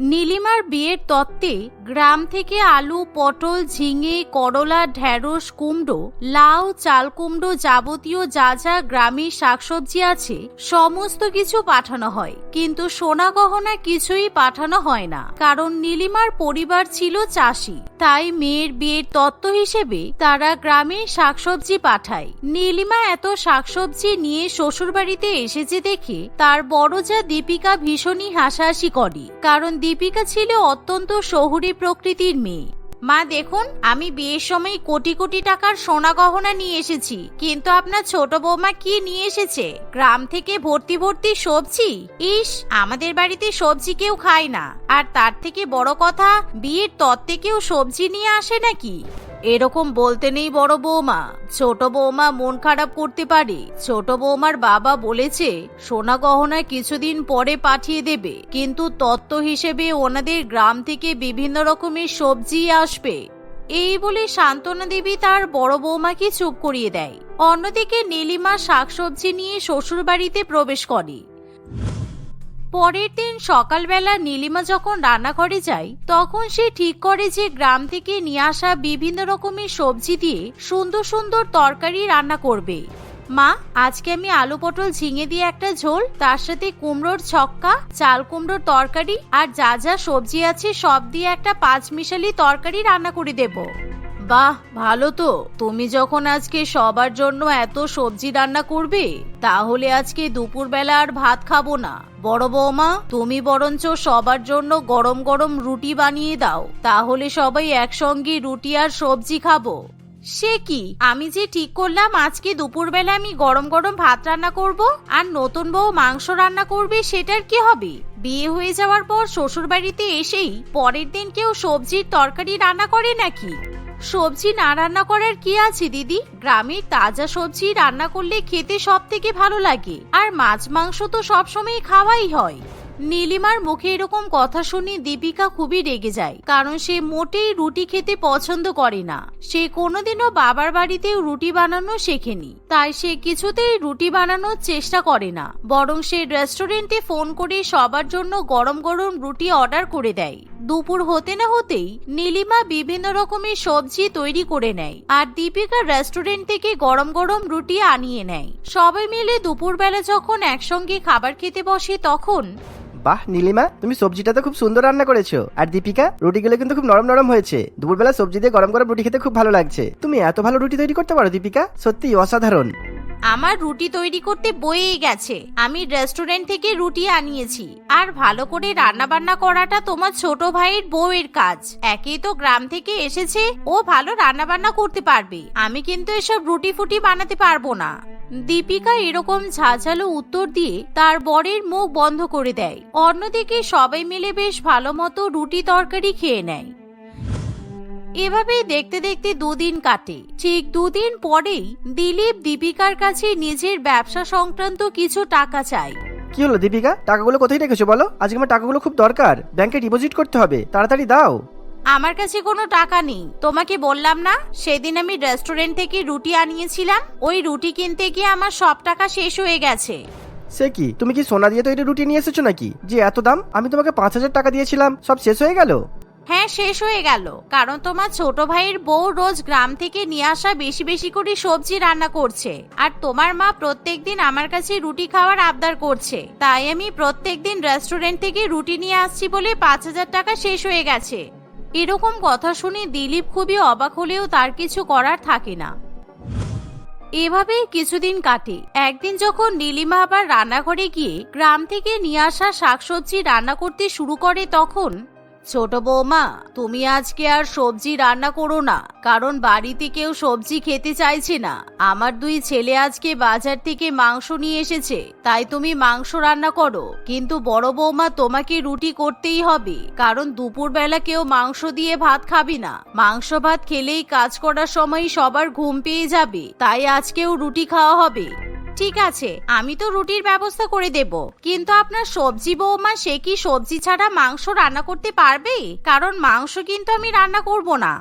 নীলিমার বিয়ের তত্ত্বে গ্রাম থেকে আলু, পটল, ঝিঙে, করলা ঢেঁড়স কুমড়ো, লাউ, চাল কুমড়ো যাবতীয় যা যা গ্রামের শাকসবজি আছে, সমস্ত কিছু পাঠানো হয়। কিন্তু সোনা গহনা কিছুই পাঠানো হয় না। কারণ নীলিমার পরিবার ছিল চাষি। তাই মেয়ের বিয়ের তত্ত্ব হিসেবে তারা গ্রামে শাকসবজি পাঠায়। নীলিমা এত শাকসবজি নিয়ে শ্বশুরবাড়িতে এসেছে দেখে তার বড় যা দীপিকা ভীষণই হাসাহাসি করে। কারণ দীপিকা ছিল অত্যন্ত শহুরে প্রকৃতির মেয়ে। মা, দেখুন, আমি বিয়ের সময় কোটি কোটি টাকার সোনা গহনা নিয়ে এসেছি, কিন্তু আপনার ছোট বৌমা কি নিয়ে এসেছে? গ্রাম থেকে ভর্তি ভর্তি সবজি? ইস, আমাদের বাড়িতে সবজি কেউ খায় না। আর তার থেকে বড় কথা, বিয়ের তত্ত্বে কেউ সবজি নিয়ে আসে নাকি? এরকম বলতে নেই বড় বৌমা। ছোট বৌমা মন খারাপ করতে পারে। ছোট বৌমার বাবা বলেছে, সোনা গহনা কিছুদিন পরে পাঠিয়ে দেবে। কিন্তু তত্ত্ব হিসেবে ওনাদের গ্রাম থেকে বিভিন্ন রকমের সবজি আসবে। এই বলে শান্তনা দেবী তার বড় বৌমাকে চুপ করিয়ে দেয়। অন্যদিকে নীলিমা শাকসবজি নিয়ে শ্বশুরবাড়িতে প্রবেশ করে। পরের দিন সকালবেলা নীলিমা যখন রান্নাঘরে যায়, তখন সে ঠিক করে যে গ্রাম থেকে নিয়ে আসা বিভিন্ন রকমের সবজি দিয়ে সুন্দর সুন্দর তরকারি রান্না করবে। মা, আজকে আমি আলু পটল ঝিঙে দিয়ে একটা ঝোল, তার সাথে কুমড়োর ছক্কা, চাল কুমড়োর তরকারি আর যা যা সবজি আছে সব দিয়ে একটা পাঁচ মিশালি তরকারি রান্না করে দেবো। বাহ, ভালো তো। তুমি যখন আজকে সবার জন্য এত সবজি রান্না করবে, তাহলে আজকে দুপুরবেলা আর ভাত খাব না। বড় বৌমা, তুমি বরঞ্চ সবার জন্য গরম গরম রুটি বানিয়ে দাও। তাহলে সবাই একসঙ্গে রুটি আর সবজি খাব। সে কি? আমি যে ঠিক করলাম আজকে দুপুরবেলা আমি গরম গরম ভাত রান্না করব, আর নতুন বউ মাংস রান্না করবে, সেটার কি হবে? বিয়ে হয়ে যাওয়ার পর শ্বশুর বাড়িতে এসেই পরের দিন কেউ সবজির তরকারি রান্না করে নাকি? সবজি না রান্না করার কি আছে, দিদি? গ্রামে তাজা সবজি রান্না করলে খেতে সব থেকে ভালো লাগে। আর মাছ, মাংস তো সবসময় খাওয়াই হয়। নীলিমার মুখে এরকম কথা শুনে দীপিকা খুবই রেগে যায়, কারণ সে মোটেই রুটি খেতে পছন্দ করে না। সে কোনোদিনও বাবার বাড়িতেও রুটি বানানো শেখেনি, তাই সে কিছুতেই রুটি বানানোর চেষ্টা করে না। বরং সে রেস্টুরেন্টে ফোন করে সবার জন্য গরম গরম রুটি অর্ডার করে দেয়। দুপুর হতে না হতেই নীলিমা বিভিন্ন রকমের সবজি তৈরি করে নেয় আর দীপিকা রেস্টুরেন্ট থেকে গরম গরম রুটি আনিয়ে নেয়। সবাই মিলে দুপুরবেলা যখন একসঙ্গে খাবার খেতে বসে তখন বাহ, নীলিমা, তুমি সবজিটা তো খুব সুন্দর রান্না করেছ। আর দীপিকা, রুটিগুলো কিন্তু খুব নরম নরম হয়েছে। দুপুরবেলা সবজি দিয়ে গরম গরম রুটি খেতে খুব ভালো লাগছে। তুমি এত ভালো রুটি তৈরি করতে পারো, দীপিকা? সত্যি অসাধারণ। আমার রুটি তৈরি করতে বয়েই গেছে। আমি রেস্টুরেন্ট থেকে রুটি আনিয়েছি। আর ভালো করে রান্না বান্না করাটা তোমার ছোট ভাইয়ের বউয়ের কাজ। একেই তো গ্রাম থেকে এসেছে, ও ভালো রান্না বান্না করতে পারবে। আমি কিন্তু এসব রুটি ফুটি বানাতে পারব না। দীপিকা এরকম ঝাঁঝালো উত্তর দিয়ে তার বরের মুখ বন্ধ করে দেয়। অন্যদিকে সবাই মিলে বেশ ভালো মতো রুটি তরকারি খেয়ে নেয়। এভাবেই দেখতে দেখতে দুদিন কাটে। ঠিক দুদিন পরেই দিলীপ দীপিকার কাছে নিজের ব্যবসা সংক্রান্ত কিছু টাকা চায়। কি হলো দীপিকা? টাকাগুলো কোথায় রেখেছো বলো? আজকে আমার টাকাগুলো খুব দরকার। ব্যাংকে ডিপোজিট করতে হবে। তাড়াতাড়ি দাও। আমার কাছে কোনো টাকা নেই। তোমাকে বললাম না সেদিন আমি রেস্টুরেন্ট থেকে রুটি আনিয়েছিলাম। ওই রুটি কিনতে গিয়ে আমার সব টাকা শেষ হয়ে গেছে। সে কি? তুমি কি সোনা দিয়ে তৈরি রুটি নিয়ে এসেছ নাকি? যে এত দাম? আমি তোমাকে পাঁচ হাজার টাকা দিয়েছিলাম। সব শেষ হয়ে গেল? হ্যাঁ শেষ হয়ে গেল। কারণ তোমার ছোট ভাইয়ের বউ রোজ গ্রাম থেকে নিয়ে আসা বেশি বেশি করে সবজি রান্না করছে। আর তোমার মা প্রত্যেকদিন আমার কাছে রুটি খাওয়ার আবদার করছে। তাই আমি প্রত্যেকদিন রেস্টুরেন্ট থেকে রুটি নিয়ে আসছি বলে পাঁচ হাজার টাকা শেষ হয়ে গেছে। এরকম কথা শুনে দিলীপ খুবই অবাক হলেও তার কিছু করার থাকে না। এভাবেই কিছুদিন কাটে। একদিন যখন নীলিমা আবার রান্নাঘরে গিয়ে গ্রাম থেকে নিয়ে আসা শাকসবজি রান্না করতে শুরু করে তখন ছোট বৌমা, তুমি আজকে আর সবজি রান্না করো না, কারণ বাড়িতে কেউ সবজি খেতে চাইছে না। আমার দুই ছেলে আজকে বাজার থেকে মাংস নিয়ে এসেছে, তাই তুমি মাংস রান্না করো। কিন্তু বড় বৌমা, তোমাকে রুটি করতেই হবে, কারণ দুপুরবেলা কেউ মাংস দিয়ে ভাত খাবি না। মাংস ভাত খেলেই কাজ করার সময় সবার ঘুম পেয়ে যাবে, তাই আজকেও রুটি খাওয়া হবে। ঠিক আছে, আমি তো রুটির ব্যবস্থা করে দেব। কিন্তু আপনার সবজি বৌমা, সে কি সবজি ছাড়া মাংস রান্না করতে পারবে? কারণ মাংস কিন্তু আমি রান্না করব না।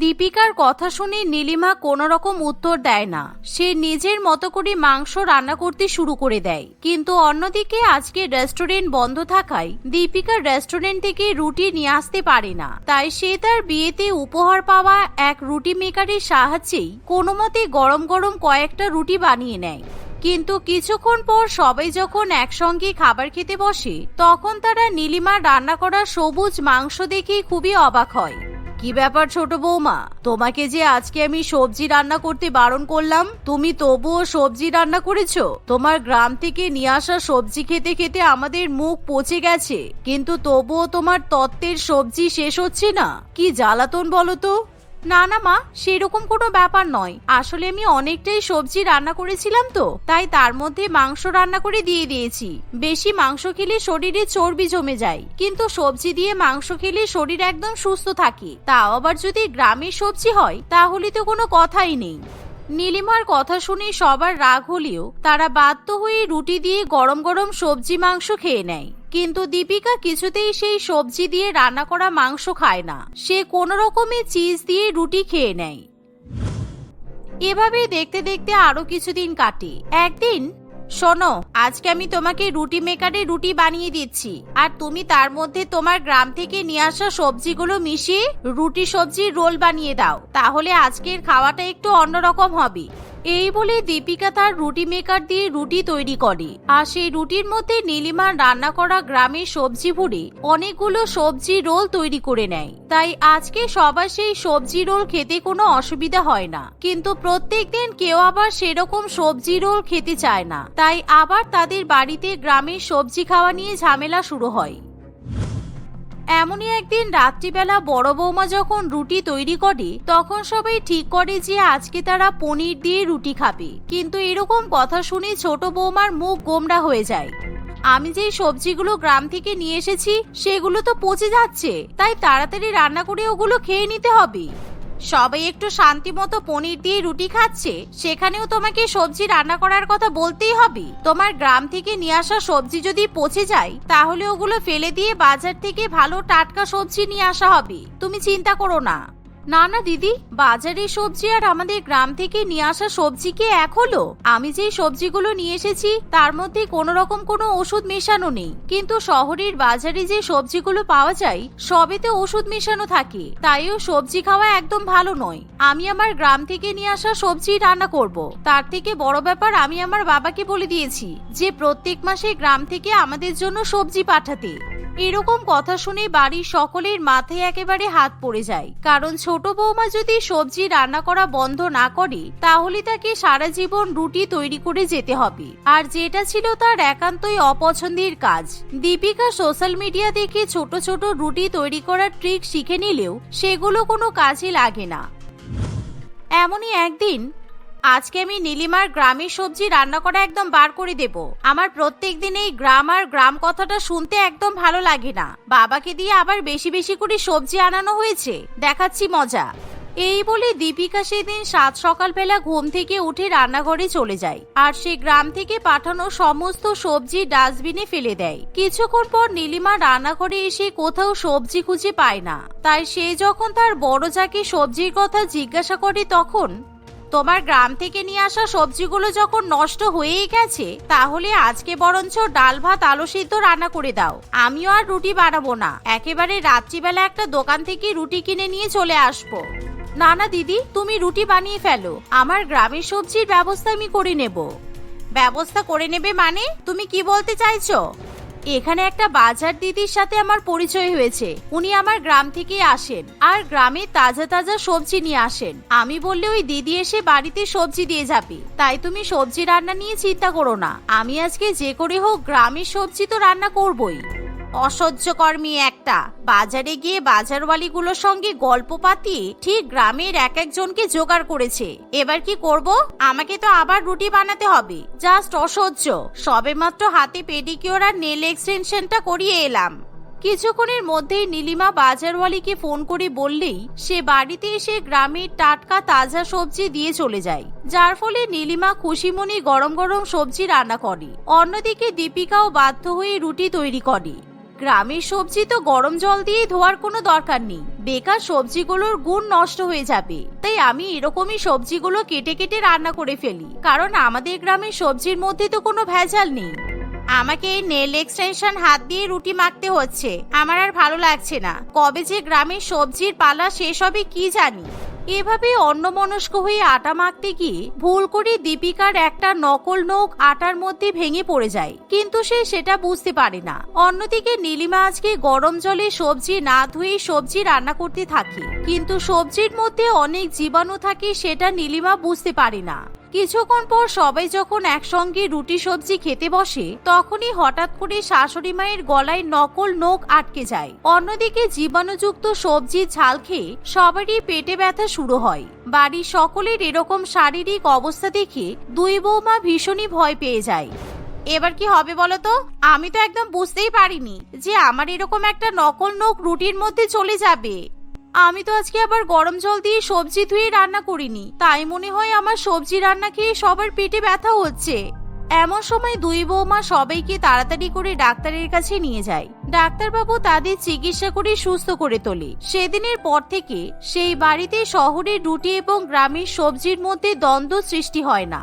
দীপিকার কথা শুনে নীলিমা কোনো রকম উত্তর দেয় না। সে নিজের মতো করে মাংস রান্না করতে শুরু করে দেয়। কিন্তু অন্যদিকে আজকে রেস্টুরেন্ট বন্ধ থাকায় দীপিকা রেস্টুরেন্ট থেকে রুটি নিয়ে আসতে পারে না। তাই সে তার বিয়েতে উপহার পাওয়া এক রুটি মেকারের সাহায্যেই কোনো মতে গরম গরম কয়েকটা রুটি বানিয়ে নেয়। কিন্তু কিছুক্ষণ পর সবাই যখন একসঙ্গে খাবার খেতে বসে, তখন তারা নীলিমার রান্না করা সবুজ মাংস দেখে খুবই অবাক হয়। কি ব্যাপার ছোট বৌমা? তোমাকে যে আজকে আমি সবজি রান্না করতে বারণ করলাম, তুমি তবুও সবজি রান্না করেছ? তোমার গ্রাম থেকে নিয়ে আসা সবজি খেতে খেতে আমাদের মুখ পচে গেছে, কিন্তু তবুও তোমার তত্ত্বের সবজি শেষ হচ্ছে না। কি জ্বালাতন বলো তো? না না, মা, সেরকম কোনো ব্যাপার নয়। আসলে আমি অনেকটাই সবজি রান্না করেছিলাম তো, তাই তার মধ্যে মাংস রান্না করে দিয়ে দিয়েছি। বেশি মাংস খেলে শরীরে চর্বি জমে যায়, কিন্তু সবজি দিয়ে মাংস খেলে শরীর একদম সুস্থ থাকে। তা আবার যদি গ্রামের সবজি হয়, তাহলে তো কোনো কথাই নেই। নীলিমার কথা শুনে সবার রাগ হলেও তারা বাধ্য হয়ে রুটি দিয়ে গরম গরম সবজি মাংস খেয়ে নেয়। কিন্তু দীপিকা কিছুতেই সেই সবজি দিয়ে রান্না করা মাংস খায় না। সে কোনো রকমে চিজ দিয়ে রুটি খেয়ে নেয়। এভাবে দেখতে দেখতে আরও কিছুদিন কাটে। একদিন শোনো, আজকে আমি তোমাকে রুটি মেকারে রুটি বানিয়ে দিচ্ছি। আর তুমি তার মধ্যে তোমার গ্রাম থেকে নিয়ে আসা সবজিগুলো মিশিয়ে রুটি সবজির রোল বানিয়ে দাও। তাহলে আজকের খাওয়াটা একটু অন্যরকম হবে। এই বলে দীপিকা তার রুটি মেকার দিয়ে রুটি তৈরি করে। আর সেই রুটির মধ্যে নীলিমার রান্না করা গ্রামের সবজি ভরে অনেকগুলো সবজি রোল তৈরি করে নেয়। তাই আজকে সবার সেই সবজি রোল খেতে কোনো অসুবিধা হয় না। কিন্তু প্রত্যেক দিন কেউ আবার সেরকম সবজি রোল খেতে চায় না। তাই আবার তাদের বাড়িতে গ্রামের সবজি খাওয়া নিয়ে ঝামেলা শুরু হয়। এমনই একদিন রাত্রিবেলা বড় বৌমা যখন রুটি তৈরি করে, তখন সবাই ঠিক করে যে আজকে তারা পনির দিয়ে রুটি খাবে। কিন্তু এরকম কথা শুনে ছোট বৌমার মুখ গোমরা হয়ে যায়। আমি যে সবজিগুলো গ্রাম থেকে নিয়ে এসেছি, সেগুলো তো পচে যাচ্ছে। তাই তাড়াতাড়ি রান্না করে ওগুলো খেয়ে নিতে হবে। সবাই একটু শান্তি মতো পনির দিয়ে রুটি খাচ্ছে, সেখানেও তোমাকে সবজি রান্না করার কথা বলতেই হবে। তোমার গ্রাম থেকে নিয়ে আসা সবজি যদি পচে যায়, তাহলে ওগুলো ফেলে দিয়ে বাজার থেকে ভালো টাটকা সবজি নিয়ে আসা হবে। তুমি চিন্তা করো না। না না, দিদি, বাজারে সবজি আর আমাদের গ্রাম থেকে নিয়ে আসা সবজি কি এক হলো? আমি যে সবজিগুলো নিয়ে এসেছি, তার মধ্যে কোনো রকম কোনো ওষুধ মেশানো নেই। কিন্তু শহরের বাজারে যে সবজিগুলো পাওয়া যায়, সবেতে ওষুধ মেশানো থাকে। তাইও সবজি খাওয়া একদম ভালো নয়। আমি আমার গ্রাম থেকে নিয়ে আসা সবজি রান্না করব। তার থেকে বড় ব্যাপার আমি আমার বাবাকে বলে দিয়েছি যে প্রত্যেক মাসে গ্রাম থেকে আমাদের জন্য সবজি পাঠাতে। এরকম কথা শুনে বাড়ির সকলের মাথায় একেবারে হাত পড়ে যায়। কারণ ছোট বৌমা যদি সবজি রান্না করা বন্ধ না করে, তাহলে তাকে সারা জীবন রুটি তৈরি করে যেতে হবে। আর যেটা ছিল তার একান্তই অপছন্দের কাজ। দীপিকা সোশ্যাল মিডিয়া দেখে ছোট ছোট রুটি তৈরি করার ট্রিক শিখে নিলেও সেগুলো কোনো কাজে লাগে না। এমনই একদিন আজকে আমি নীলিমার গ্রামের সবজি রান্না করা একদম বার করে দেব। আমার প্রত্যেক দিন এই গ্রাম আর গ্রাম কথাটা শুনতে একদম ভালো লাগে না। বাবাকে দিয়ে আবার বেশি বেশি করে সবজি আনানো হয়েছে। দেখাচ্ছি মজা। এই বলে দীপিকা সেদিন সাত সকালবেলা ঘুম থেকে উঠে রান্নাঘরে চলে যায় আর সে গ্রাম থেকে পাঠানো সমস্ত সবজি ডাস্টবিনে ফেলে দেয়। কিছুক্ষণ পর নীলিমা রান্নাঘরে এসে কোথাও সবজি খুঁজে পায় না। তাই সে যখন তার বড় যাকে সবজির কথা জিজ্ঞাসা করে তখন তোমার গ্রাম থেকে নিয়ে আসা সবজিগুলো যখন নষ্ট হয়েই গেছে, তাহলে আজকে বরঞ্চ ডাল ভাত আলু সিদ্ধ রান্না করে দাও। আমিও আর রুটি বানাবো না। একেবারে রাত্রিবেলা একটা দোকান থেকে রুটি কিনে নিয়ে চলে আসব। না না, দিদি, তুমি রুটি বানিয়ে ফেলো। আমার গ্রামের সবজির ব্যবস্থা আমি করে নেব। ব্যবস্থা করে নেবে মানে? তুমি কি বলতে চাইছো? এখানে একটা বাজার দিদির সাথে আমার পরিচয় হয়েছে। উনি আমার গ্রাম থেকে আসেন আর গ্রামে তাজা তাজা সবজি নিয়ে আসেন। আমি বললে ওই দিদি এসে বাড়িতে সবজি দিয়ে যাবে। তাই তুমি সবজি রান্না নিয়ে চিন্তা করো না। আমি আজকে যে করে হোক গ্রামের সবজি তো রান্না করবই। অসহ্যকর্মী একটা। বাজারে গিয়ে বাজারওয়ালিগুলোর সঙ্গে গল্প পাতিয়ে ঠিক গ্রামের এক একজনকে জোগাড় করেছে। এবার কি করব? আমাকে তো আবার রুটি বানাতে হবে। জাস্ট অসহ্য। সবেমাত্র হাতে পেডিকিওর আর নেল এক্সটেনশনটা করিয়ে এলাম। কিছুক্ষণের মধ্যেই নীলিমা বাজারওয়ালিকে ফোন করে বললেই সে বাড়িতে এসে গ্রামের টাটকা তাজা সবজি দিয়ে চলে যায়। যার ফলে নীলিমা খুশিমনি গরম গরম সবজি রান্না করে। অন্যদিকে দীপিকাও বাধ্য হয়ে রুটি তৈরি করে। গ্রামের সবজি তো গরম জল দিয়ে ধোয়ার কোনো দরকার নেই। বেকার সবজিগুলোর গুণ নষ্ট হয়ে যাবে। তাই আমি এরকমই সবজিগুলো কেটে কেটে রান্না করে ফেলি। কারণ আমাদের গ্রামের সবজির মধ্যে তো কোনো ভেজাল নেই। আমাকে এই নেল এক্সটেনশন হাত দিয়ে রুটি মাখতে হচ্ছে। আমার আর ভালো লাগছে না। কবে যে গ্রামের সবজির পালা শেষ হবে কি জানি। এভাবে অন্যমনস্ক হয়ে আটা মাখতে গিয়ে ভুল করে দীপিকার একটা নকল নখ আটার মধ্যে ভেঙে পড়ে যায়। কিন্তু সে সেটা বুঝতে পারে না। অন্যদিকে নীলিমা আজকে গরম জলে সবজি না ধুয়ে সবজি রান্না করতে থাকে। কিন্তু সবজির মধ্যে অনেক জীবাণু থাকে সেটা নীলিমা বুঝতে পারে না। কিছুক্ষণ পর সবাই যখন একসঙ্গে রুটি সবজি খেতে বসে, তখনই হঠাৎ করে শাশুড়ি মায়ের গলায় নকল নখ আটকে যায়। অন্যদিকে জীবাণুযুক্ত সবজি ঝাল খেয়ে সবারই পেটে ব্যথা শুরু হয়। বাড়ির সকলের এরকম শারীরিক অবস্থা দেখে দুই বৌমা ভীষণই ভয় পেয়ে যায়। এবার কি হবে বলো তো? আমি তো একদম বুঝতেই পারিনি যে আমার এরকম একটা নকল নখ রুটির মধ্যে চলে যাবে। আমি তো আজকে আবার গরম জল দিয়ে সবজি ধুয়ে রান্না করিনি। তাই মনে হয় আমার সবজি রান্না খেয়ে সবার পেটে ব্যথা হচ্ছে। এমন সময় দুই বৌমা সবাইকে তাড়াতাড়ি করে ডাক্তারের কাছে নিয়ে যায়। ডাক্তারবাবু তাদের চিকিৎসা করে সুস্থ করে তোলে। সেদিনের পর থেকে সেই বাড়িতে শহরের রুটি এবং গ্রামের সবজির মধ্যে দ্বন্দ্ব সৃষ্টি হয় না।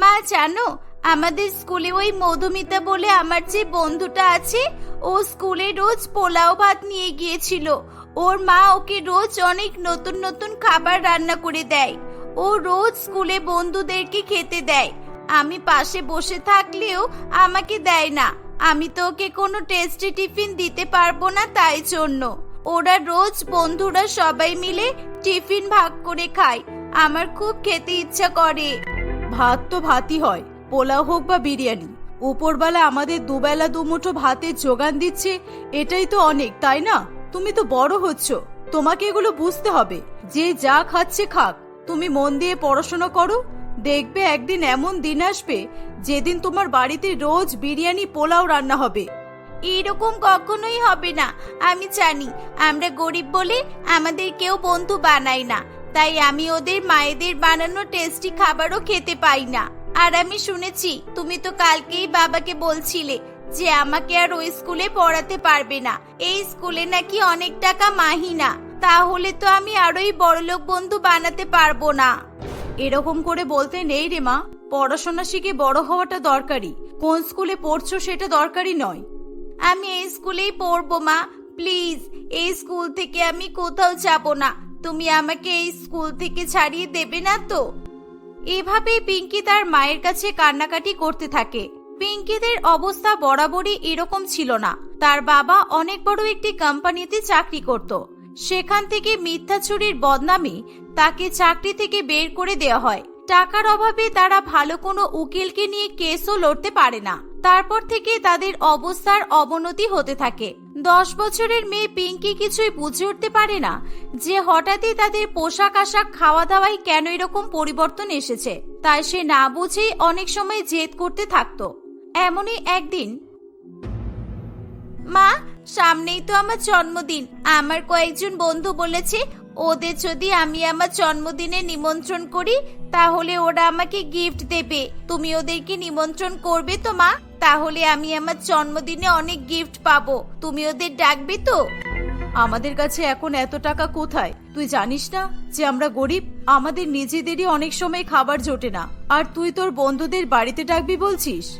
মা, জানো আমাদের স্কুলে ওই মধুমিতা বলে আমার যে বন্ধুটা আছে, ও স্কুলে রোজ পোলাও ভাত নিয়ে গিয়েছিল। ওর মা ওকে রোজ অনেক নতুন নতুন খাবার রান্না করে দেয়। ও রোজ স্কুলে বন্ধুদেরকে খেতে দেয়। আমি পাশে বসে থাকলেও আমাকে দেয় না। আমি তো ওকে কোনো টেস্টি টিফিন দিতে পারব না তাই জন্য। ওরা রোজ বন্ধুরা সবাই মিলে টিফিন ভাগ করে খায়। আমার খুব খেতে ইচ্ছা করে। ভাত তো ভাতই হয়। পোলাও হোক বা বিরিয়ানি উপরবেলা আমাদের দুবেলা দুমুঠো ভাতের যোগান দিচ্ছে, এটাই তো অনেক, তাই না? তুমি তো বড় হচ্ছ, তোমাকে এগুলো বুঝতে হবে, যে যা খাচ্ছে খাক। তুমি মন দিয়ে পড়াশোনা করো, দেখবে একদিন এমন দিন আসবে, যেদিন তোমার বাড়িতে রোজ বিরিয়ানি, পোলাও রান্না হবে। এরকম কখনোই হবে না, আমি জানি, আমরা গরিব বলে আমাদের কেউ বন্ধু বানায় না, তাই আমি ওদের মায়েদের বানানো টেস্টি খাবারও খেতে পাই না। আর আমি শুনেছি, তুমি তো কালকেই বাবাকে বলছিলে যে আমাকে আর ওই স্কুলে পড়াতে পারবে না। এই স্কুলে নাকি অনেক টাকা মাহিনা। তাহলে তো আমি আরোই বড়লোক বন্ধু বানাতে পারব না। এরকম করে বলতে নেই রে মা। পড়াশোনা শিখে বড় হওয়াটা দরকারি। কোন স্কুলে পড়ছো সেটা দরকারি নয়। আমি এই স্কুলেই পড়ব মা। প্লিজ, এই স্কুল থেকে আমি কোথাও যাব না। তুমি আমাকে এই স্কুল থেকে ছাড়িয়ে দেবে না তো? এভাবে পিঙ্কি তার মায়ের কাছে কান্নাকাটি করতে থাকে। পিঙ্কিদের অবস্থা বরাবরই এরকম ছিল না। তার বাবা অনেক বড় একটি কোম্পানিতে চাকরি করত। সেখান থেকে মিথ্যা চুরির বদনামে তাকে চাকরি থেকে বের করে দেওয়া হয়। টাকার অভাবে তারা ভালো কোনো উকিলকে নিয়ে কেসও লড়তে পারে না। তারপর থেকে তাদের অবস্থার অবনতি হতে থাকে। দশ বছরের মেয়ে পিঙ্কি কিছুই বুঝে উঠতে পারে না যে হঠাৎই তাদের পোশাক আশাক খাওয়া দাওয়ায় কেন এরকম পরিবর্তন এসেছে। তাই সে না বুঝেই অনেক সময় জেদ করতে থাকতো। এমনই একদিন, মা, সামনেই তো আমার জন্মদিন। আমার কয়েকজন বন্ধু বলেছে, ওদের যদি আমি আমার জন্মদিনে নিমন্ত্রণ করি, তাহলে ওরা আমাকে গিফট দেবে। তুমি ওদেরকে নিমন্ত্রণ করবে তো, মা? তাহলে আমি আমার জন্মদিনে অনেক গিফট পাবো। তুমি ওদের ডাকবি তো? আমাদের কাছে এখন এত টাকা কোথায়? তুই জানিস না যে আমরা গরিব? আমাদের নিজেদেরই অনেক সময় খাবার জোটে না। আর তুই তোর বন্ধুদের বাড়িতে ডাকবি বলছিস?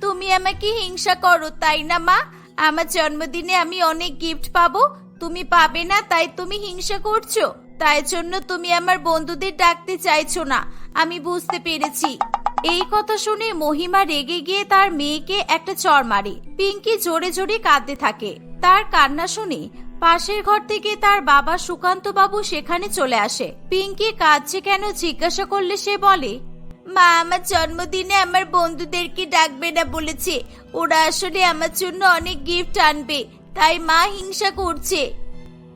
তুমি আমাকে হিংসা করো তাই না মা? আমার জন্মদিনে আমি অনেক গিফট পাবো। তুমি পাবে না তাই তুমি হিংসা করছ। তাই জন্য তুমি আমার বন্ধুদের ডাকতে চাইছো না। আমি বুঝতে পেরেছি। এই কথা শুনে মহিমা রেগে গিয়ে তার মেয়েকে একটা চর মারে। পিঙ্কি জোরে জোরে কাঁদতে থাকে। তার কান্না শুনে পাশের ঘর থেকে তার বাবা সুকান্ত বাবু সেখানে চলে আসে। পিঙ্কি কাঁদছে কেন জিজ্ঞাসা করলে সে বলে, মা, আমার জন্মদিনে আমার বন্ধুদেরকে ডাকবে না বলেছে। ওরা আসলে আমার জন্য অনেক গিফট আনবে, তাই মা হিংসা করছে।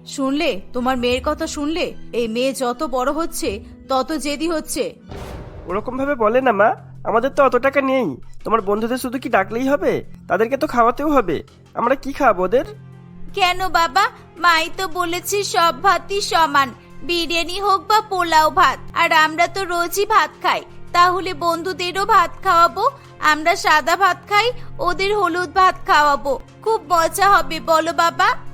শুনলে? তোমার মেয়ের কথা শুনলে? এই মেয়ে যত বড় হচ্ছে, তত জেদি হচ্ছে। ওরকম ভাবে বলে না, মা। আমাদের তো অত টাকা নেই। তোমার বন্ধুদের শুধু কি ডাকলেই হবে? তাদেরকে তো খাওয়াতেও হবে। আমরা কি খাওয়াবো ওদের? কেন বাবা? মাই তো বলেছে সব ভাতই সমান। বিরিয়ানি হোক বা পোলাও ভাত। আর আমরা তো রোজই ভাত খাই। তাহলে বন্ধুদেরও ভাত খাওয়াবো। আমরা সাদা ভাত খাই, ওদের হলুদ ভাত খাওয়াবো। খুব মজা হবে, বলো বাবা।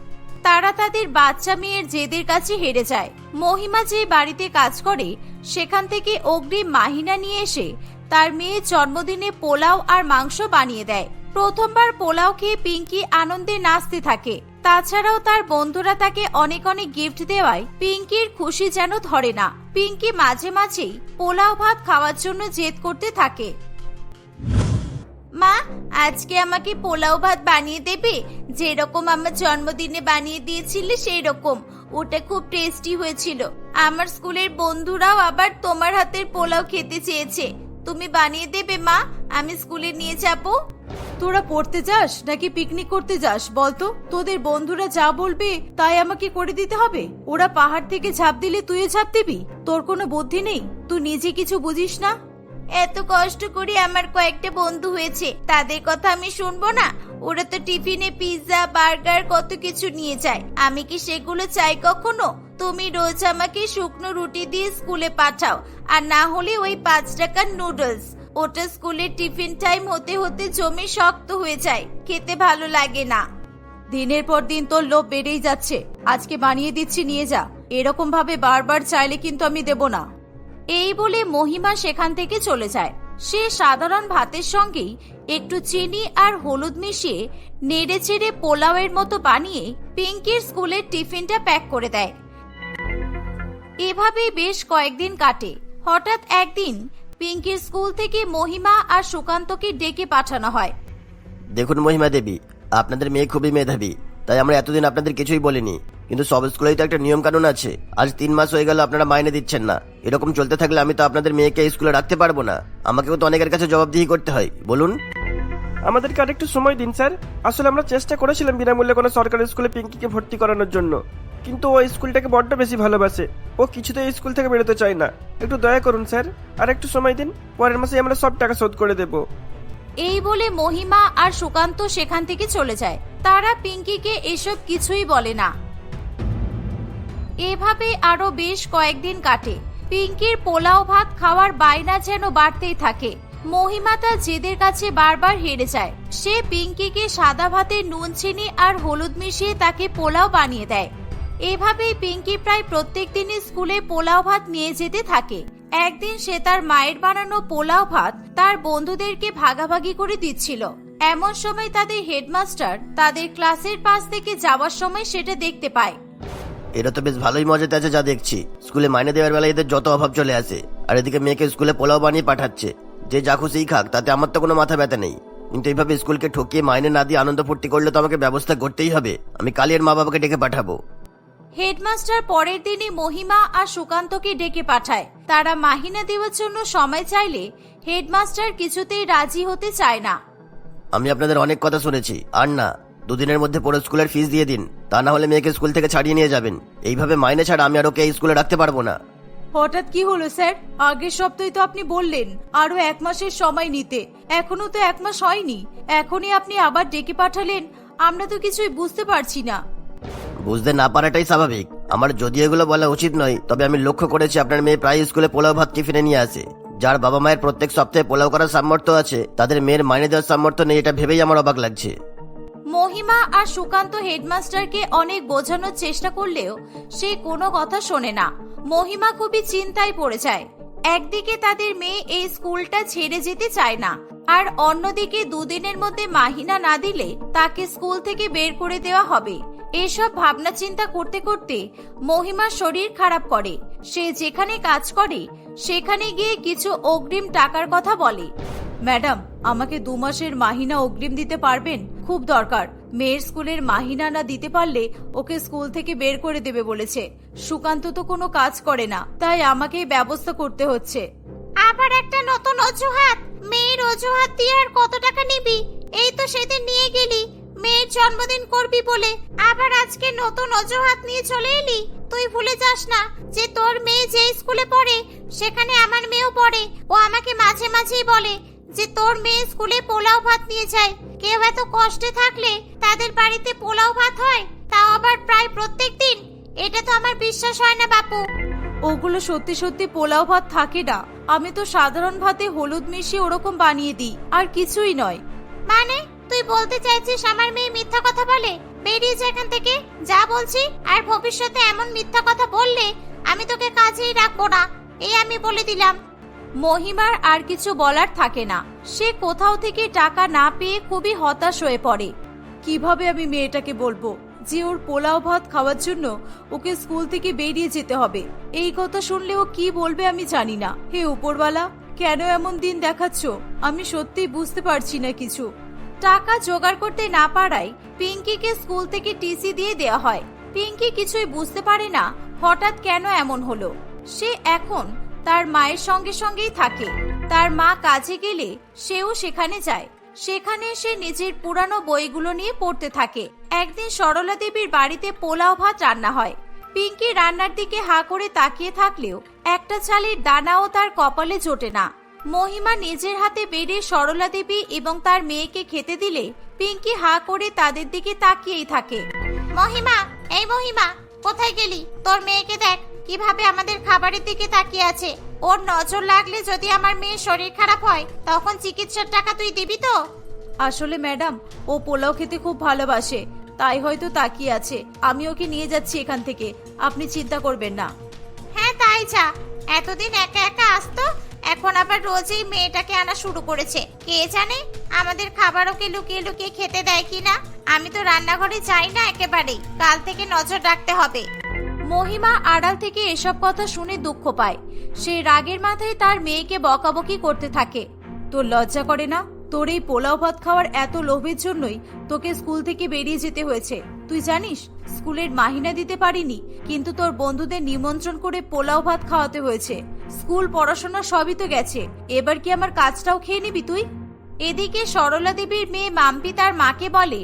তারা তাদের বাচ্চা মেয়ের জেদের কাছে হেরে যায়। মহিমা যে বাড়িতে কাজ করে, সেখান থেকে অগ্রিম মাহিনা নিয়ে এসে তার মেয়ের জন্মদিনে পোলাও আর মাংস বানিয়ে দেয়। প্রথমবার পোলাও খেয়ে পিঙ্কি আনন্দে নাচতে থাকে। তাছাড়াও তার বন্ধুরা তাকে অনেক অনেক গিফট দেওয়ায় পিঙ্কির খুশি যেন ধরে না। পিঙ্কি মাঝে মাঝেই পোলাও ভাত খাওয়ার জন্য জেদ করতে থাকে। মা, আজকে আমাকে পোলাও ভাত বানিয়ে দেবে? যেরকম আমার জন্মদিনে বানিয়ে দিয়েছিলে সেই রকম ওটা খুব টেস্টি হয়েছিল। আমার স্কুলের বন্ধুরাও আবার তোমার হাতের পোলাও খেতে চেয়েছে। তুমি বানিয়ে দেবে, মা? আমি স্কুলে নিয়ে যাব। তোরা পড়তে যাস নাকি পিকনিক করতে যাস বলতো তোদের বন্ধুরা যা বলবে, তাই আমাকে করে দিতে হবে? ওরা পাহাড় থেকে ঝাঁপ দিলে তুইও ঝাঁপ দিবি? তোর কোনো বুদ্ধি নেই? তুই নিজে কিছু বুঝিস না? এত কষ্ট করে আমার কয়েকটা বন্ধু হয়েছে। তাদের কথা আমি শুনব না। ওরা তো টিফিনে পিৎজা, বার্গার, কত কিছু নিয়ে যায়। আমি কি সেগুলো চাই কখনো? তুমি রোজ আমাকে শুকনো রুটি দিয়ে স্কুলে পাঠাও, আর না হলে ওই পাঁচ টাকার নুডলস। ওটা স্কুলের টিফিন টাইম হতে হতে জমি শক্ত হয়ে যায়, খেতে ভালো লাগে না। দিনের পর দিন তোর লোভ বেড়েই যাচ্ছে। আজকে বানিয়ে দিচ্ছি, নিয়ে যা। এরকম ভাবে বারবার চাইলে কিন্তু আমি দেব না। এই বলে মহিমা সেখান থেকে চলে যায়। সে সাধারণ ভাতের সঙ্গেই একটু চিনি আর হলুদ মিশিয়ে নেড়ে চেড়ে পোলাওয়ের মতো বানিয়ে পিঙ্কির স্কুলের টিফিনটা প্যাক করে দেয়। এভাবেই বেশ কয়েকদিন কাটে। হঠাৎ একদিন পিঙ্কির স্কুল থেকে মহিমা আর সুকান্তকে ডেকে পাঠানো হয়। দেখুন মহিমা দেবী, আপনাদের মেয়ে খুবই মেধাবী। তাই আমরা এতদিন আপনাদের কিছুই বলিনি। কিন্তু সব স্কুলেই তো একটা নিয়ম কানুন আছে। আজ তিন মাস হয়ে গেল আপনারা মাইনে দিচ্ছেন না। এরকম চলতে থাকলে আমি তো আপনাদের মেয়েকে স্কুলে রাখতে পারব না। আমাকেও তো অনেকের কাছে জবাবদিহি করতে হয়। বলুন। আমাদেরকে আরেকটু সময় দিন, স্যার। আসলে আমরা চেষ্টা করেছিলাম বিনামূল্যে কোনো সরকারি স্কুলে পিঙ্কিকে ভর্তি করানোর জন্য। কিন্তু ও স্কুলটাকে বড্ড বেশি ভালোবাসে। ও কিছুতেই এই স্কুল থেকে বেরোতে চায় না। একটু দয়া করুন, স্যার। আর একটু সময় দিন। পরের মাসে আমরা সব টাকা শোধ করে দেবো। এই বলে মহিমা আর সুকান্ত সেখান থেকে চলে যায়। তারা পিঙ্কিকে এসব কিছুই বলে না। এভাবে আরও বেশ কয়েকদিন কাটে। পিঙ্কির পোলাও ভাত খাওয়ার বায়না যেন বাড়তেই থাকে। মহিমা তার জেদের কাছে বারবার হেরে যায়। সে পিঙ্কিকে সাদা ভাতে নুন, চিনি আর হলুদ মিশিয়ে তাকে পোলাও বানিয়ে দেয়। এভাবেই পিঙ্কি প্রায় প্রত্যেক দিনই স্কুলে পোলাও ভাত নিয়ে যেতে থাকে। একদিন সে তার মায়ের বানানো পোলাও ভাত তার বন্ধুদেরকে ভাগাভাগি করে দিচ্ছিল। এমন সময় তাদের হেডমাস্টার তাদের ক্লাসের পাশ থেকে যাওয়ার সময় সেটা দেখতে পায়। এরা তো বেশ ভালোই মজাতে আছে যা দেখছি। স্কুলে মাইনে দেওয়ার বেলায় এদের যত অভাব চলে আসে। আর এদিকে মেয়েকে স্কুলে পোলাও বানিয়ে পাঠাচ্ছে। যে যা খুশিই খাক, তাতে আমার তো কোনো মাথা ব্যথা নেই। কিন্তু এইভাবে স্কুলকে ঠকিয়ে মাইনে না দিয়ে আনন্দ ফুর্তি করলে তো আমাকে ব্যবস্থা করতেই হবে। আমি কালি এর মা বাবাকে ডেকে পাঠাবো। হেডমাস্টার পরের দিনই মহিমা আর সুকান্তকে ডেকে পাঠায়। তারা মাহিনা দেওয়ার জন্য সময় চাইলে হেডমাস্টার কিছুতেই রাজি হতে চায় না। আমি আপনাদের অনেক কথা শুনেছি। আর না দুদিনের মধ্যে পুরো স্কুলের ফিস দিয়ে দিন। তা না হলে মেয়েকে স্কুল থেকে ছাড়িয়ে নিয়ে যাবেন। এইভাবে মাইনে ছাড়া আমি আর ওকে এই স্কুলে রাখতে পারব না। হঠাৎ কি হলো স্যার? আগের সপ্তাহে তো আপনি বললেন আরও এক মাসের সময় নিতে। এখনও তো এক মাস হয়নি। এখনই আপনি আবার ডেকে পাঠালেন। আমরা তো কিছুই বুঝতে পারছি না। বুঝতে না পারাটাই স্বাভাবিক। আমার যদি এগুলো বলা উচিত নয়, তবে আমি লক্ষ্য করেছি আপনার মেয়ে প্রায় স্কুলে পোলাও ভাত টিফিনে নিয়ে আসে। যার বাবা মায়ের প্রত্যেক সপ্তাহে পোলাও করার সামর্থ্য আছে, তাদের মেয়ের মাইনে দেওয়ার সামর্থ্য নেই, এটা ভেবেই আমার অবাক লাগছে। মহিমা আর সুকান্ত হেডমাস্টারকে অনেক বোঝানোর চেষ্টা করলেও সে কোনো কথা শোনে না। মহিমা খুবই চিন্তায় পড়ে যায়। একদিকে তাদের মেয়ে এই স্কুলটা ছেড়ে যেতে চায় না, আর অন্যদিকে দুদিনের মধ্যে মাহিনা না দিলে তাকে স্কুল থেকে বের করে দেওয়া হবে। এসব ভাবনা চিন্তা করতে করতে মহিমার শরীর খারাপ করে। সে যেখানে কাজ করে, সেখানে গিয়ে কিছু অগ্রিম টাকার কথা বলে। ম্যাডাম, আমাকে দু মাসের মাহিনা অগ্রিম দিতে পারবেন? খুব দরকার। মেয়ের স্কুলের মাহিনা না দিতে পারলে ওকে স্কুল থেকে বের করে দেবে বলেছে। সুকান্ত তো কোনো কাজ করে না, তাই আমাকে ব্যবস্থা করতে হচ্ছে। আবার একটা নতুন অজুহাত। মেয়ের অজুহাত দিয়ে আর কত টাকা নিবি? এই তো সেদিন নিয়ে গেলি। মেয়ের জন্মদিন করবি বলে। আবার আজকে নতুন অজুহাত নিয়ে চলে এলি? তুই ভুলে যাস না যে তোর মেয়ে যে স্কুলে পড়ে সেখানে আমার মেয়েও পড়ে। ও আমাকে মাঝে মাঝেই বলে যে তোর মেয়ে স্কুলে পোলাও ভাত নিয়ে যায়। কেউ এত কষ্টে থাকলে তাদের বাড়িতে পোলাও ভাত হয়? তাও আবার প্রায় প্রত্যেক দিন? এটা তো আমার বিশ্বাস হয় না বাপু। ওগুলো সত্যি সত্যি পোলাও ভাত থাকে না। আমি তো সাধারণ ভাতে হলুদ মিশিয়ে ওরকম বানিয়ে দিই। আর কিছুই নয়। মানে? তুই বলতে চাইছিস আমার মেয়ে মিথ্যা কথা বলে? বেরিয়ে যা এখান থেকে। যা বলছি, আর ভবিষ্যতে এমন মিথ্যা কথা বললে আমি তোকে কাজেই রাখব না। এই আমি বলে দিলাম। মহিমার আর কিছু বলার থাকে না। সে কোথাও থেকে টাকা না পেয়ে খুবই হতাশ হয়ে পড়ে। কীভাবে আমি মেয়েটাকে বলব যে ওর পোলাও ভাত খাওয়ার জন্য ওকে স্কুল থেকে বেরিয়ে যেতে হবে? এই কথা শুনলে ও কি বলবে আমি জানি না। হে উপরওয়ালা, কেন এমন দিন দেখাচ্ছ? আমি সত্যিই বুঝতে পারছি না কিছু। টাকা জোগাড় করতে না পারায় পিঙ্কিকে স্কুল থেকে টিসি দিয়ে দেওয়া হয়। পিঙ্কি কিছুই বুঝতে পারে না হঠাৎ কেন এমন হলো। সে এখন তার মায়ের সঙ্গে সঙ্গেই থাকে। তার মা কাজে গেলে সেও সেখানে যায়। সেখানে সে নিজের পুরানো বইগুলো নিয়ে পড়তে থাকে। একদিন সরলা দেবীর বাড়িতে পোলাও ভাত রান্না হয়। পিঙ্কি রান্নার দিকে হা করে তাকিয়ে থাকলেও একটা চালের দানাও তার কপালে জোটে না। মহিমা নিজের হাতে বেড়ে সরলা দেবী এবং তার মেয়েকে খেতে দিলে পিঙ্কি হা করে তাদের দিকে তাকিয়েই থাকে। মহিমা এই মহিমা কোথায় গেলি? তোর মেয়েকে দেখ কীভাবে আমাদের খাবারের দিকে তাকিয়ে আছে। ওর নজর লাগলে যদি আমার মেয়ের শরীর খারাপ হয় তখন চিকিৎসার টাকা তুই দিবি তো? আসলে ম্যাডাম ও পোলাও খেতে খুব ভালোবাসে তাই হয়তো তাকিয়ে আছে। আমি ওকে নিয়ে যাচ্ছি এখান থেকে আপনি চিন্তা করবেন না। হ্যাঁ তাই যা। এতদিন একা একা আসতো এখন আবার রোজই মেয়েটাকে আনা শুরু করেছে। কে জানে আমাদের খাবার ওকে লুকিয়ে লুকিয়ে খেতে দেয় কিনা? আমি তো রান্নাঘরে যাই না একেবারেই। কাল থেকে নজর রাখতে হবে। মহিমা আড়াল থেকে এসব কথা শুনে দুঃখ পায়। সে রাগের মাথায় তার মেয়েকে বকাবকি করতে থাকে। তোর লজ্জা করে না? তোর এই পোলাও ভাত খাওয়ার এত লোভের জন্যই তোকে স্কুল থেকে বেরিয়ে যেতে হয়েছে। তুই জানিস স্কুলের মাহিনা দিতে পারিনি, কিন্তু তোর বন্ধুদের নিমন্ত্রণ করে পোলাও ভাত খাওয়াতে হয়েছে। স্কুল পড়াশোনা সবই তো গেছে, এবার কি আমার কাজটাও খেয়ে নিবি তুই? এদিকে সরলা দেবীর মেয়ে মাম্পি তার মাকে বলে,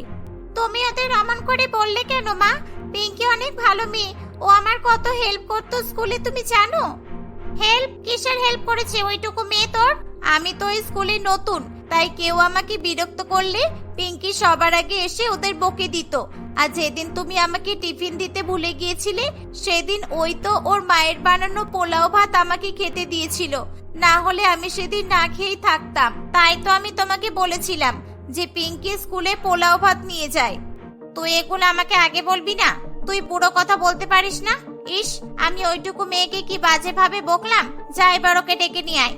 তুমি ওদের অমন করে বললে কেন মা? পিঙ্কি অনেক ভালো মেয়ে, ও আমার কত হেল্প করতো স্কুলে তুমি জানো? হেল্প কিসের হেল্প করেছে ওইটুকু মেয়ে তোর? আমি তো এই স্কুলে নতুন তাই কেউ আমাকে বিরক্ত করলে পিঙ্কি সবার আগে এসে ওদের বকে দিত। আর যেদিন তুমি আমাকে টিফিন দিতে ভুলে গিয়েছিলে, সেদিন ওই তো ওর মায়ের বানানো পোলাও ভাত আমাকে খেতে দিয়েছিল। না হলে আমি সেদিন না খেয়েই থাকতাম। তাই তো আমি তোমাকে বলেছিলাম যে পিঙ্কি স্কুলে পোলাও ভাত নিয়ে যায়। তুই এগুলো আমাকে আগে বলবি না? তুই পুরো কথা বলতে পারিস না? ইস, আমি ওইটুকু মেয়েকে কি বাজে ভাবে বকলাম? যা এবার ওকে ডেকে নিয়ে আয়।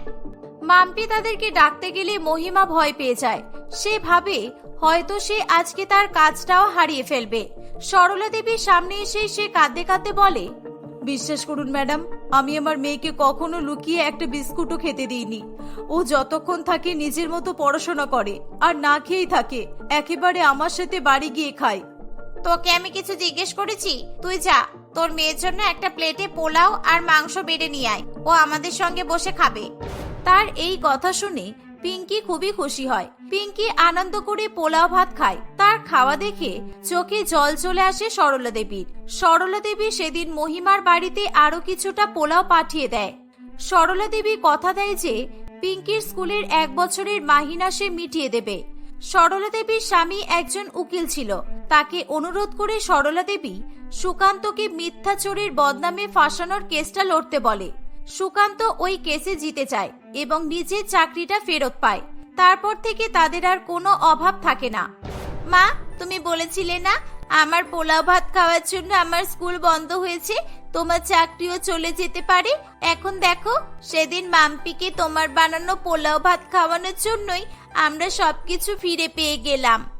মাম্পি তাদেরকে ডাকতে গেলে মহিমা ভয় পেয়ে যায়। সে ভাবে, হয়তো সে আজকে তার কাজটাও হারিয়ে ফেলবে। সরলা দেবীর সামনে এসে সে কাঁদতে কাঁদতে বলে, বিশ্বাস করুন ম্যাডাম, আমি আমার মেয়েকে কখনো লুকিয়ে একটা বিস্কুটও খেতে দিইনি। ও যতক্ষণ থাকে নিজের মতো পড়াশোনা করে, আর না খেয়েই থাকে, একেবারে আমার সাথে বাড়ি গিয়ে খায়। তোকে আমি কিছু জিজ্ঞেস করেছি? তুই যা, তোর মেয়ের জন্য একটা প্লেটে পোলাও আর মাংস বেড়ে নিয়ে আয়। ও আমাদের সঙ্গে বসে খাবে। তার এই কথা শুনে পিঙ্কি খুবই খুশি হয়। পিঙ্কি আনন্দ করে পোলাও ভাত খায়। তার খাওয়া দেখে চোখে জল চলে আসে সরলা দেবীর। সরলা দেবী সেদিন মহিমার বাড়িতে আরও কিছুটা পোলাও পাঠিয়ে দেয়। সরলা দেবী কথা দেয় যে, পিঙ্কির স্কুলের এক বছরের মাহিনা সে মিটিয়ে দেবে। সরলা দেবীর স্বামী একজন উকিল ছিল। তাকে অনুরোধ করে সরলা দেবী সুকান্তকে মিথ্যা চোরের বদনামে ফাঁসানোর কেসটা লড়তে বলে। সুকান্ত ওই কেসে জিতে যায় এবং নিজের চাকরিটা ফেরত পায়। তারপর থেকে তাদের আর কোনো অভাব থাকে না। মা, তুমি বলেছিলে না, আমার পোলাও ভাত খাওয়ার জন্য আমার স্কুল বন্ধ হয়েছে, তোমার চাকরিও চলে যেতে পারে? এখন দেখো, সেদিন মাম্পিকে তোমার বানানো পোলাও ভাত খাওয়ানোর জন্যই আমরা সবকিছু ফিরে পেয়ে গেলাম।